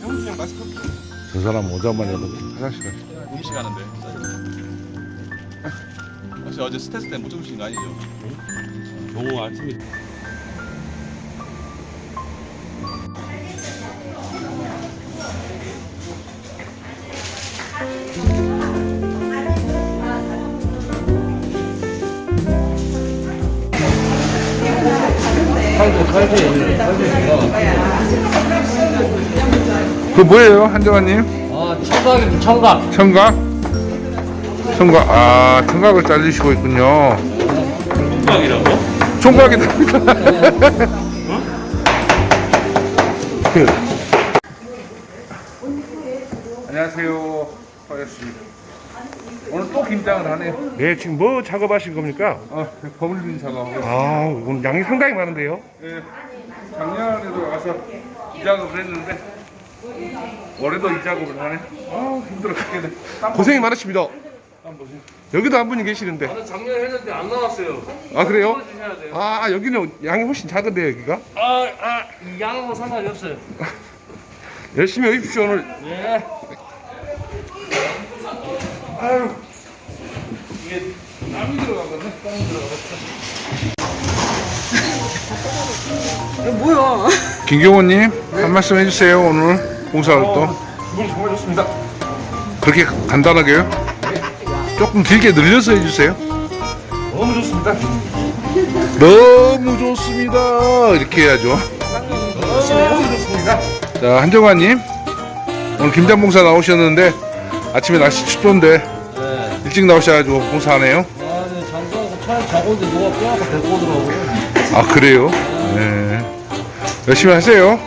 형수 형 마스크 저 사람 오자마자 화장실 가. 음식 하는데. 혹시 어제 스트레스 때문에 못 주무신 거 아니죠? 너무 아침에 그 뭐예요, 한정환님? 아 청각입니다 청각 청각? 청각, 아, 청각을 잘리시고 있군요. 청각이라고? 총각이다. 안녕하세요, 허여 씨. 오늘 또 김장을 하네요. 네, 지금 뭐 작업하신 겁니까? 아, 버물린 작업하고. 아, 오늘 양이 상당히 많은데요. 예, 작년에도 와서 이 작업을 했는데 올해도 이 작업을 하네. 아, 힘들어 죽겠네. 땀 고생이 많으십니다. 땀 보세요. 여기도 한 분이 계시는데. 저는 작년에 했는데 안 나왔어요 아, 그래요? 주셔야 돼요 아, 여기는 양이 훨씬 작은데요, 여기가? 아 아 이 양하고 상관이 없어요 열심히 해주십시오, 오늘. 예 아유, 땀이 들어가거든. 땀이 들어가거든. 김경호님 한 말씀 해주세요 오늘 봉사활동 기분이 정말 좋습니다. 그렇게 간단하게요? 조금 길게 늘려서 해주세요 너무 좋습니다. 너무 좋습니다 이렇게 해야죠 너무 좋습니다. 자 한정환님 오늘 김장 봉사 나오셨는데 아침에 날씨 춥던데 네. 일찍 나오셔가지고 봉사하네요 있는데 누가 뼈아파 데리고 오더라고요. 아 그래요? 네. 열심히 하세요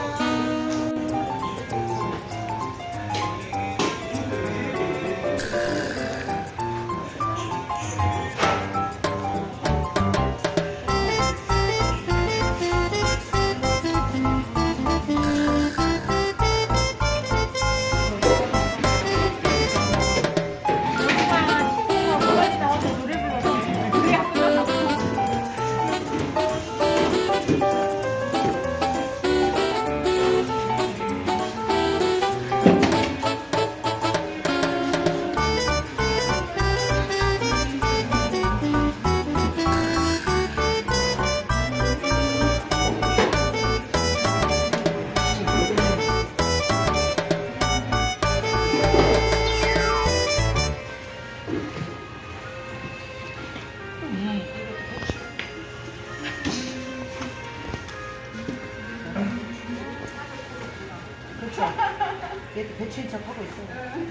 배추인 척 하고 있어요.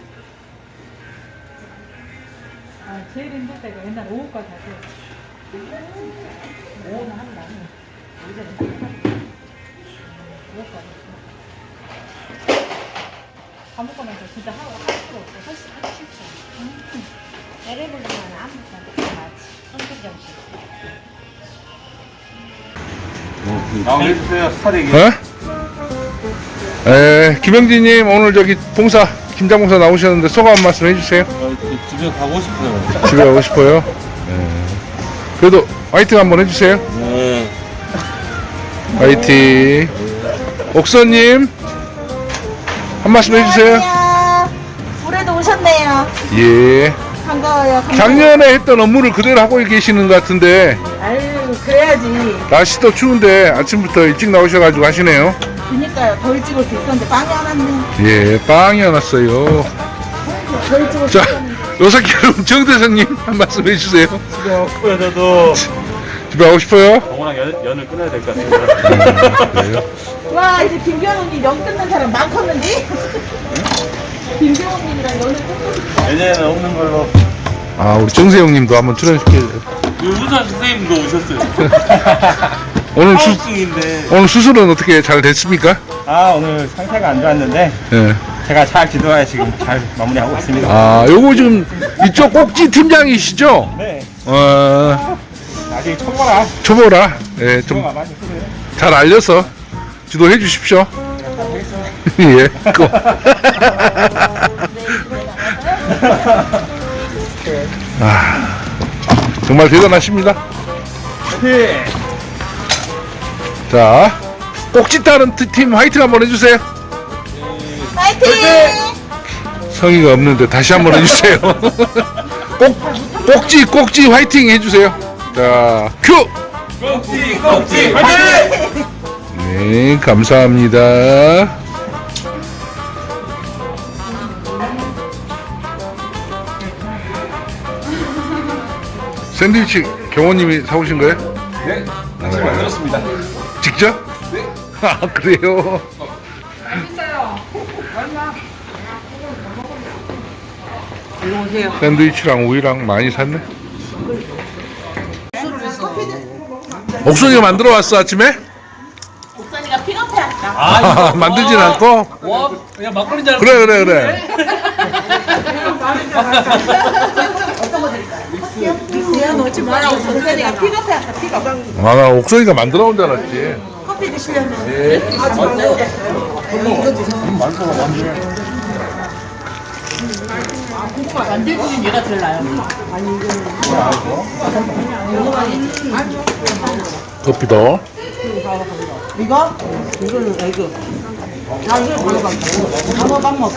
아, 제일 힘들 때가 옛날 오후까지 하세요. 오후는 아니에요. 오전에 오후까지. 아무거나 해서 진짜 하고 할 필요 할 수, 하기 싫죠. 안 돼. 맞지. 성격 정신. 아 해주세요 스타렉이 어? 에, 김영진님 오늘 저기 봉사 김장 봉사 나오셨는데 소감 한 말씀 해주세요 집에 가고 싶어요 집에 가고 싶어요 예. 그래도 화이팅 한번 해주세요 네 화이팅 옥선님 한 말씀 해주세요 안녕. 올해도 오셨네요. 예 반가워요. 작년에 했던 업무를 그대로 하고 계시는 것 같은데 아유, 그래야지. 날씨도 추운데 아침부터 일찍 나오셔가지고 하시네요 그니까요. 더 일찍 올수 있었는데 빵이 안 왔네. 예 빵이 안 왔어요 더 일찍 올수 자 있었는데. 요사기름 정대선님 한 말씀 해주세요 싶어요 저도 집에 가고 싶어요 동호랑 연, 연을 끊어야 될 것 같습니다 그래요? 와, 이제 김경훈님 연 끊는 사람 많겠는데? 김경훈님이랑 연을 끊고 싶어. 내년에는 없는 걸로 아 우리 정세영님도 한번 출연시켜주세요 그 의사 선생님도 오셨어요 오늘 수, 하우스인데 오늘 수술은 어떻게 잘 됐습니까? 아 오늘 상태가 안 좋았는데 예. 제가 잘 지도하여 지금 잘 마무리하고 있습니다. 아 요거 지금 이쪽 꼭지 팀장이시죠? 네, 어 나중에 초보라 초보라 예, 좀 초보가 많이 필요해요. 잘 알려서 지도해 주십시오. 예. 고. 아, 정말 대단하십니다. 자, 꼭지 따는 팀 화이팅 한번 해주세요. 파이팅! 성의가 없는데 다시 한번 해주세요. 꼭 꼭지 꼭지 화이팅 해주세요. 자 큐. 꼭지 꼭지 화이팅! 네 감사합니다. 샌드위치 경호님이 사오신 거예요? 네. 같이 만들었습니다. 네. 아 그래요? 샌드위치랑 우유랑 많이 샀네. 옥순이가 만들어 왔어 아침에? 옥선이가 픽업해 왔다. 아, 만들진 않고? 와 그냥 막걸리인 줄 알고 그래 그래 그래. 지야 놓지 마라. 옥선이가 픽업해 왔다. 픽업. 아나 옥순이가 만들어 온 줄 알았지. 커피 드시려면. 만들기는 얘가 제일 나요. 커피도. 이거? 이거는 이거. 아, 이거 먹어봐. 단호박 먹게.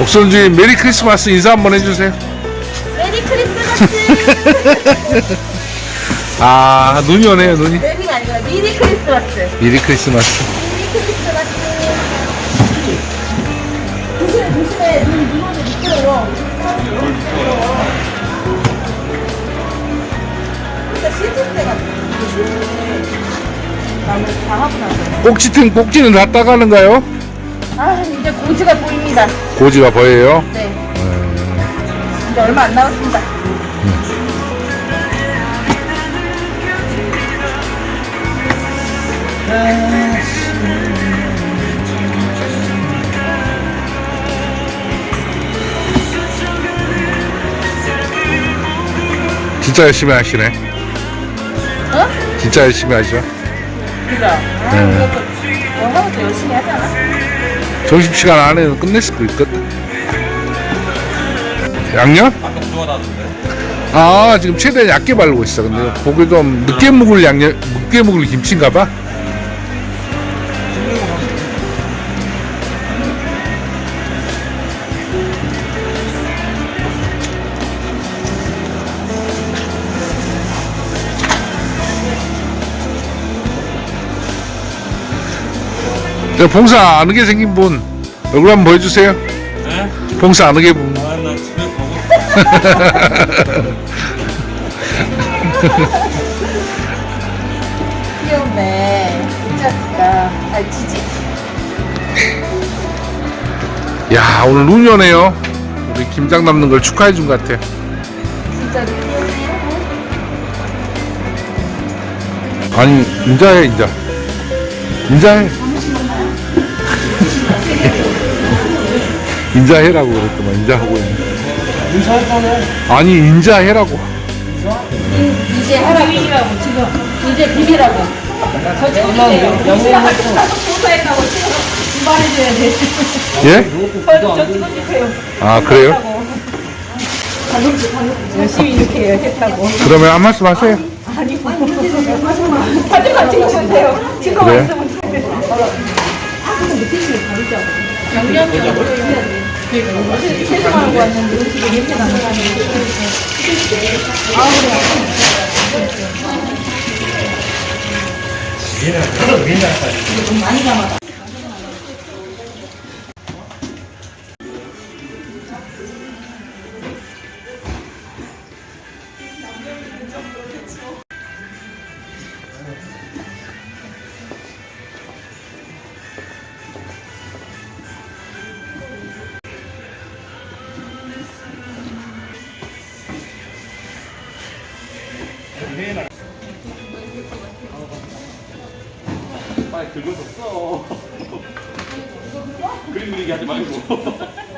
옥순지 메리 크리스마스 인사 한번 해주세요. 메리 크리스마스! 아 눈이 오네요 눈이. 메리가 아니라 미리 크리스마스. 메리 크리스마스. 미리 크리스마스. 조심해, 조심해. 눈, 눈 오면 미끄러워. 진짜 씻을 때가 나는 당하고 나서. 꼭지팀 꼭지는 다 따가는가요? 아, 이제 고지가 보입니다. 고지가 보여요. 네. 이제 얼마 안 남았습니다. 진짜 열심히 하시네. 어? 진짜 열심히 하시죠. 그죠? 아, 그것도 영상부터 열심히 하지 않아? 점심시간 안에는 끝냈을 거 있거든. 양념? 아 지금 최대한 얇게 바르고 있어. 근데 고기 좀 늦게 묵을 양념, 늦게 묵을 김치인가 봐. 저 봉사 안 하게 생긴 분 얼굴 한번 보여주세요. 네? 봉사 안 하게 분. 아, 나 집에 가고. 귀엽네. 진짜가 알지지? 야 오늘 눈이 오네요. 우리 김장 남는 걸 축하해 준 것 같아. 진짜 귀엽네. 아니 인자해 인자. 인자해. 인자해라고 그랬더만 인자하고 있네. 아니 인자해라고. 이제 하라고. 지금. 이제 비밀이라고. 저 찍어주세요. 영상 공사했다고 지금 말해줘야 돼. 예? 저, 저 찍어주세요. 아 그래요? 열심히 이렇게 했다고. 그러면 한 말씀 하세요. 사진만 찍어주세요. 지금 그래. 말씀은 양 옷을 아우 그래. 얘는 그런 의미가 있어. 좀 많이 담아. 그림 그리기 하지 말고.